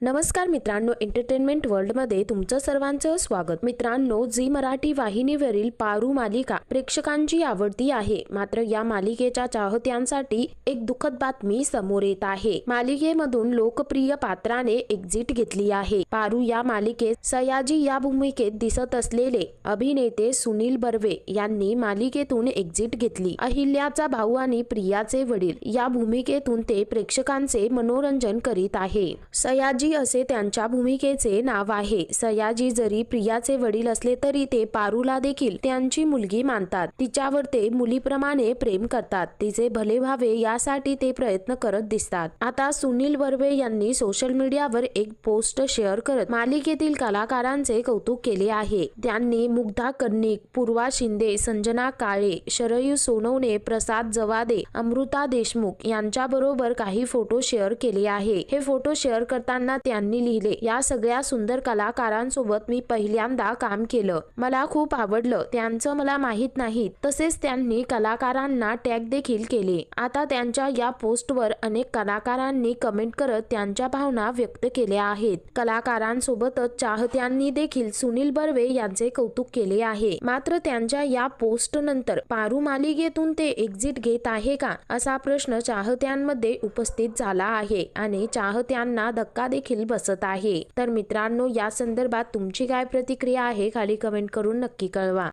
नमस्कार मित्रांनो एंटरटेनमेंट वर्ल्डमध्ये तुमचं सर्वांचं स्वागत. मित्रांनो झी मराठी वाहिनीवरील पारू मालिका प्रेक्षकांची आवडती आहे. मात्र या मालिकेच्या चाहत्यांसाठी एक दुःखद बातमी समोर येत आहे. मालिकेमधून लोकप्रिय पात्राने एक्झिट घेतली आहे. पारू या मालिकेत सयाजी या भूमिकेत दिसत असलेले अभिनेते सुनील बर्वे यांनी मालिकेतून एक्झिट घेतली. अहिल्याचा भाऊ आणि प्रियाचे वडील या भूमिकेतून ते प्रेक्षकांचे मनोरंजन करीत आहे. सयाजी असे त्यांच्या भूमिकेचे नाव आहे. सयाजी जरी प्रियाचे वडील असले तरी ते पारूला देखील त्यांची मुलगी मानतात. तिच्यावर ते मुलीप्रमाणे प्रेम करतात. तिचे भले व्हावे यासाठी ते प्रयत्न करत दिसतात. आता सुनील बर्वे यांनी सोशल मीडियावर एक पोस्ट शेअर करत मालिकेतील कलाकारांचे कौतुक केले आहे. त्यांनी मुग्धा कर्णिक पूर्वा शिंदे संजना काळे शरयू सोनवणे प्रसाद जवादे अमृता देशमुख यांच्याबरोबर काही फोटो शेअर केले आहे. हे फोटो शेअर करताना त्यांनी लिहिले. या सगळ्या सुंदर कलाकारांसोबत मी पहिल्यांदा काम केलं. मला खूप आवडलं. त्यांचं मला माहीत नाही. तसेच त्यांनी कलाकारांना टॅग देखील केले. आता त्यांच्या या पोस्टवर अनेक कलाकारांनी कमेंट करत त्यांच्या भावना व्यक्त केल्या आहेत. कलाकारांसोबतच चाहत्यांनी देखील सुनील बर्वे यांचे कौतुक केले आहे. मात्र त्यांच्या या पोस्ट नंतर पारू मालिकेतून ते एक्झिट घेत आहे का असा प्रश्न चाहत्यांमध्ये उपस्थित झाला आहे आणि चाहत्यांना धक्का देखील देखील बसत आहे. तर मित्रांनो या संदर्भात तुमची काय प्रतिक्रिया आहे खाली कमेंट करून नक्की कळवा.